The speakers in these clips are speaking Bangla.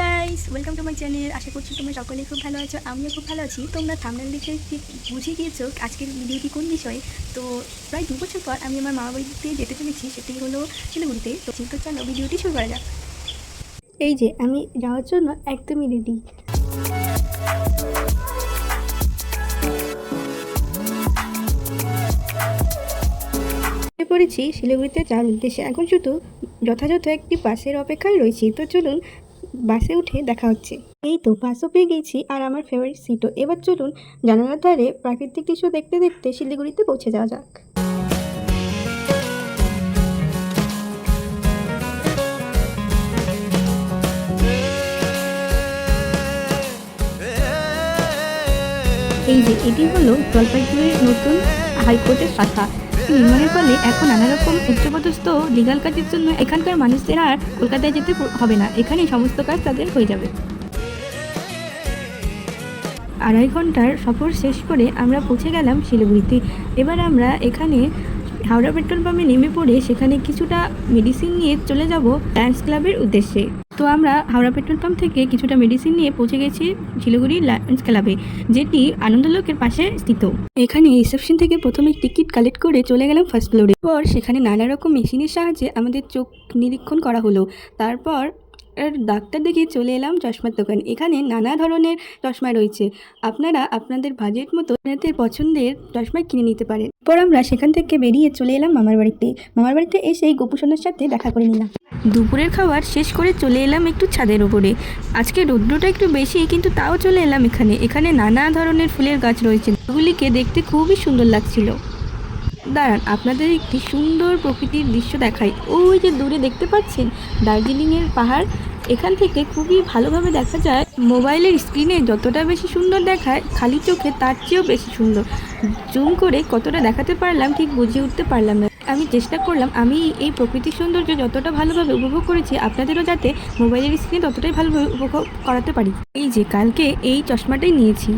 Guys welcome to my channel আশা করছি তোমরা সকলেই খুব ভালো আছো, আমিও খুব ভালো আছি। তোমরা থামনাল দেখে ঠিক বুঝে গিয়েছো আজকের ভিডিওটি কোন বিষয়ে। তো প্রায় দু বছর পর আমি আমার মা বাড়িতে যেতে চলেছি, সেটি হলো শিলিগুড়িতে। তো চিন্তা চলো ভিডিওটি শুরু করা যাক। এই যে, আমি যাওয়ার জন্য একদমই রেডি পড়েছি শিলিগুড়িতে যাওয়ার উদ্দেশ্যে। এখন শুধু যথাযথ একটি বাসের অপেক্ষায় রয়েছি। তো চলুন বাসে উঠে দেখা হচ্ছে। এই তো বাসও পেয়ে গেছি আর আমার ফেভারিট সিটও এবার চলুন জানালার ধারে প্রাকৃতিক দৃশ্য দেখতে দেখতে শিলিগুড়িতে পৌঁছে যাওয়া যাক। এই যে এটি হলো জলপাইগুড়ির নতুন হাইকোর্টের শাখা। নির্মাণের ফলে এখন নানা রকম উচ্চপদস্থ লিগাল কাজের জন্য এখানকার মানুষদের আর কলকাতায় যেতে হবে না। এখানে সমস্ত কাজ তাদের হয়ে যাবে। আড়াই ঘণ্টার সফর শেষ করে আমরা পৌঁছে গেলাম শিলিগুড়িতে। এবার আমরা এখানে হাওড়া পেট্রোল পাম্পে নেমে পড়ে সেখানে কিছুটা মেডিসিন নিয়ে চলে যাব লায়ন্স ক্লাবের উদ্দেশ্যে। তো আমরা হাওড়া পেট্রোল পাম্প থেকে কিছুটা মেডিসিন নিয়ে পৌঁছে গেছি শিলিগুড়ি লায়ন্স ক্লাবে যেটি আনন্দলোকের পাশে স্থিত। এখানে রিসেপশন থেকে প্রথমে টিকিট কালেক্ট করে চলে গেলাম ফার্স্ট ফ্লোরে পর সেখানে নানা রকম মেশিনের সাহায্যে আমাদের চোখ নিরীক্ষণ করা হলো। তারপর ডাক্তার দেখে চলে এলাম চশমার দোকান। এখানে নানা ধরনের চশমা রয়েছে। আপনারা আপনাদের বাজেট মতো আপনাদের পছন্দের চশমা কিনে নিতে পারেন। পর আমরা সেখান থেকে বেরিয়ে চলে এলাম মামার বাড়িতে। মামার বাড়িতে এসে গোপুসোনার সাথে দেখা করে নিলাম। দুপুরের খাবার শেষ করে চলে এলাম একটু ছাদের ওপরে আজকে রৌদ্রটা একটু বেশি, কিন্তু তাও চলে এলাম এখানে। এখানে নানা ধরনের ফুলের গাছ রয়েছে। এগুলিকে দেখতে খুবই সুন্দর লাগছিল। দাঁড়ান, আপনাদের একটি সুন্দর প্রকৃতির দৃশ্য দেখাই। ওই যে দূরে দেখতে পাচ্ছেন, দার্জিলিংয়ের পাহাড়, এখান থেকে খুবই ভালোভাবে দেখা যায় মোবাইলের স্ক্রিনে যতটা বেশি সুন্দর দেখায়, খালি চোখে তার চেয়েও বেশি সুন্দর। জুম করে কতটা দেখাতে পারলাম ঠিক বুঝে উঠতে পারলাম না। আমি চেষ্টা করলাম, আমি এই প্রকৃতির সৌন্দর্য যতটা ভালোভাবে উপভোগ করেছি, আপনাদেরও যাতে মোবাইলের স্ক্রিনে ততটাই ভালোভাবে উপভোগ করাতে পারি। এই যে, কালকে এই চশমাটাই নিয়েছি।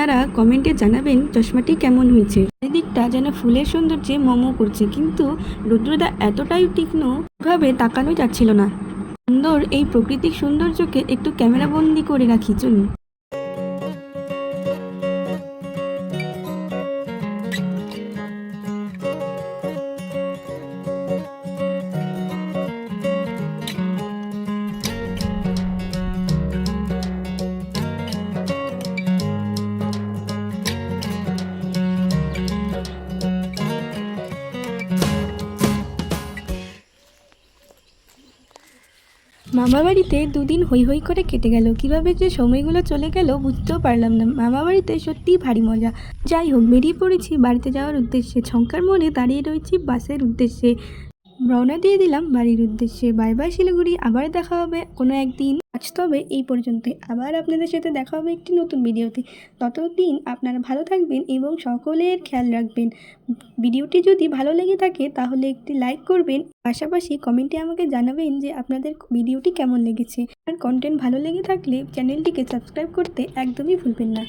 আপনারা কমেন্টে জানাবেন চশমাটি কেমন হয়েছে। চারিদিকটা যেন ফুলের সৌন্দর্যে মোমো করছে, কিন্তু রুদ্রদা এতটাই তীক্ষ্ণ ভাবে তাকানো যাচ্ছিল না। সুন্দর এই প্রাকৃতিক সৌন্দর্যকে একটু ক্যামেরাবন্দি করে রাখি, চলুন। মামা বাড়িতে দুদিন হই হই করে কেটে গেল। কীভাবে যে সময়গুলো চলে গেল বুঝতেও পারলাম না। মামা বাড়িতে সত্যিই ভারী মজা। যাই হোক, বেরিয়ে পড়েছি বাড়িতে যাওয়ার উদ্দেশ্যে। ছঙ্কার মনে দাঁড়িয়ে রয়েছি বাসের উদ্দেশ্যে। রওনা দিয়ে দিলাম বাড়ির উদ্দেশ্যে। বাই বাই শিলিগুড়ি, আবার দেখা হবে কোনো একদিন। আজ তবে এই পর্যন্তই। আবার আপনাদের সাথে দেখা হবে একটি নতুন ভিডিওতে। ততদিন আপনারা ভালো থাকবেন এবং সকলের খেয়াল রাখবেন। ভিডিওটি যদি ভালো লেগে থাকে তাহলে একটি লাইক করবেন। পাশাপাশি কমেন্টে আমাকে জানাবেন যে আপনাদের ভিডিওটি কেমন লেগেছে। আর কন্টেন্ট ভালো লেগে থাকলে চ্যানেলটিকে সাবস্ক্রাইব করতে একদমই ভুলবেন না।